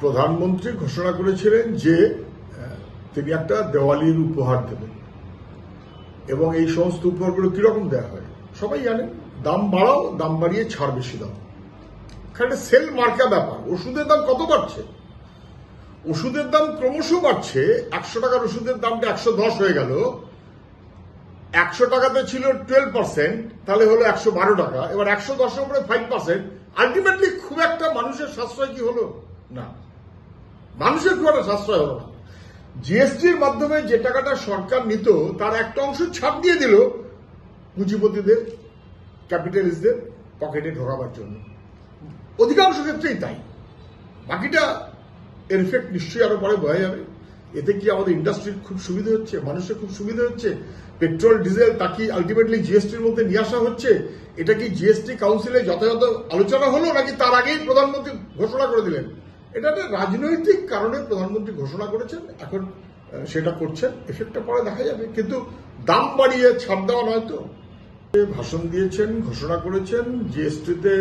প্রধানমন্ত্রী ঘোষণা করেছিলেন যে তিনি একটা দেওয়ালির উপহার দেবেন। এবং এই সমস্ত উপহারগুলো কীরকম দেওয়া হয়? সবাই জানেন, দাম বাড়াও, দাম বাড়িয়ে ছাড় বেশি দাও। একটা সেল মার্কা ব্যাপার। ওষুধের দাম কত বাড়ছে? ওষুধের দাম ক্রমশ বাড়ছে। একশো টাকার ওষুধের দামটা একশো দশ হয়ে গেল। একশো টাকাতে ছিল টুয়েলভ পার্সেন্ট তাহলে হলো একশো বারো টাকা। এবার একশো দশের উপরে ফাইভ পার্সেন্ট আলটিমেটলি খুব একটা মানুষের সাশ্রয় কি হলো? না। মানুষের খুব একটা সাশ্রয় হলো না। জিএসটির মাধ্যমে যে টাকাটা সরকার নিত, তার একটা অংশ ছাপ দিয়ে দিল পুঁজিপতিদের ক্যাপিটালিস্টদের পকেটে ঢোকাবার জন্য। অধিকাংশ ক্ষেত্রেই তাই। বাকিটা এর ইফেক্ট নিশ্চয়ই আরও পরে বোঝা যাবে। এতে কি আমাদের ইন্ডাস্ট্রির খুব সুবিধা হচ্ছে? মানুষের খুব সুবিধা হচ্ছে? পেট্রোল ডিজেল তা কি আলটিমেটলি জিএসটির মধ্যে নিয়ে আসা হচ্ছে? এটা কি জিএসটি কাউন্সিলে যথাযথ আলোচনা হলো নাকি তার আগেই প্রধানমন্ত্রী ঘোষণা করে দিলেন? এটা রাজনৈতিক কারণে প্রধানমন্ত্রী ঘোষণা করেছেন, এখন সেটা করছেন এফেক্টটা পরে দেখা যাবে। কিন্তু দাম বাড়িয়ে ছাড় দেওয়া নয় তো। ভাষণ দিয়েছেন, ঘোষণা করেছেন, জিএসটিতে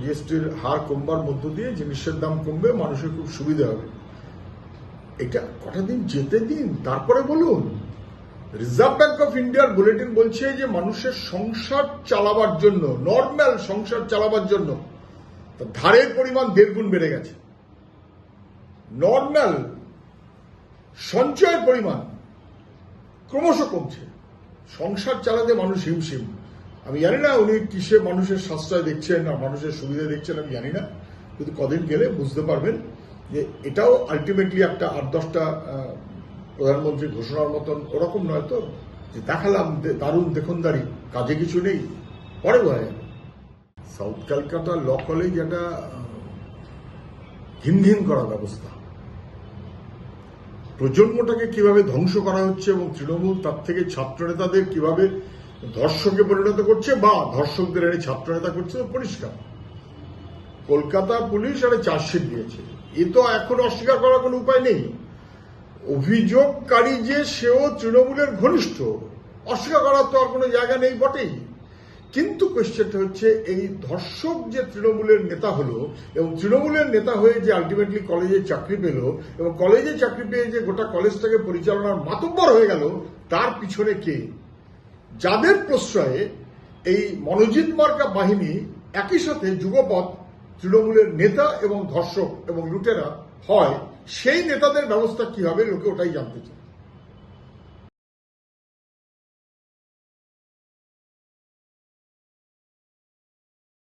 জিএসটির হার কমবার মধ্য দিয়ে জিনিসের দাম কমবে, মানুষের খুব সুবিধা হবে। এটা কটা দিন যেতে দিন? তারপরে বলুন। রিজার্ভ ব্যাংক অফ ইন্ডিয়ার বুলেটিন বলছে যে মানুষের সংসার চালাবার জন্য নর্মাল সংসার চালাবার জন্য, ধারের পরিমাণ দেড় গুণ বেড়ে গেছে। নর্মাল সঞ্চয়ের পরিমাণ ক্রমশ কমছে। সংসার চালাতে মানুষ হিমশিম। আমি জানি না উনি কিসে মানুষের সাশ্রয় দেখছেন না মানুষের সুবিধা দেখছেন, আমি জানি না। কিন্তু কদিন গেলে বুঝতে পারবেন যে এটাও আলটিমেটলি একটা আট দশটা প্রধানমন্ত্রী ঘোষণার মতন ওরকম নয় তো? যে দেখালাম দারুণ দেখনদারি, কাজে কিছু নেই, পরে যাবে সাউথ ক্যালকাটা ল কলেজ একটা ঘিন ঘিন করা ব্যবস্থা। প্রজন্মটাকে কীভাবে ধ্বংস করা হচ্ছে এবং তৃণমূল, তার থেকে ছাত্রনেতাদের কীভাবে ধর্ষকে পরিণত করছে বা ধর্ষকদের এনে ছাত্রনেতা করছে পরিষ্কার। কলকাতা পুলিশ একটা চার্জশিট দিয়েছে। এ তো এখন অস্বীকার করার কোনো উপায় নেই। অভিযোগকারী যে সেও তৃণমূলের ঘনিষ্ঠ, অস্বীকার করার তো আর কোনো জায়গা নেই বটেই। কিন্তু কোয়েশ্চেনটা হচ্ছে, এই ধর্ষক যে তৃণমূলের নেতা হলো এবং তৃণমূলের নেতা হয়ে যে আলটিমেটলি কলেজে চাকরি পেল এবং কলেজে চাকরি পেয়ে যে গোটা কলেজটাকে পরিচালনার মাতব্বর হয়ে গেল, তার পিছনে কে? যাদের প্রশ্রয়ে এই মনোজিৎ মার্কা বাহিনী একই সাথে যুগপথ তৃণমূলের নেতা এবং ধর্ষক এবং লুটেরা হয়, সেই নেতাদের ব্যবস্থা কি হবে লোকে ওটাই জানতে চায়।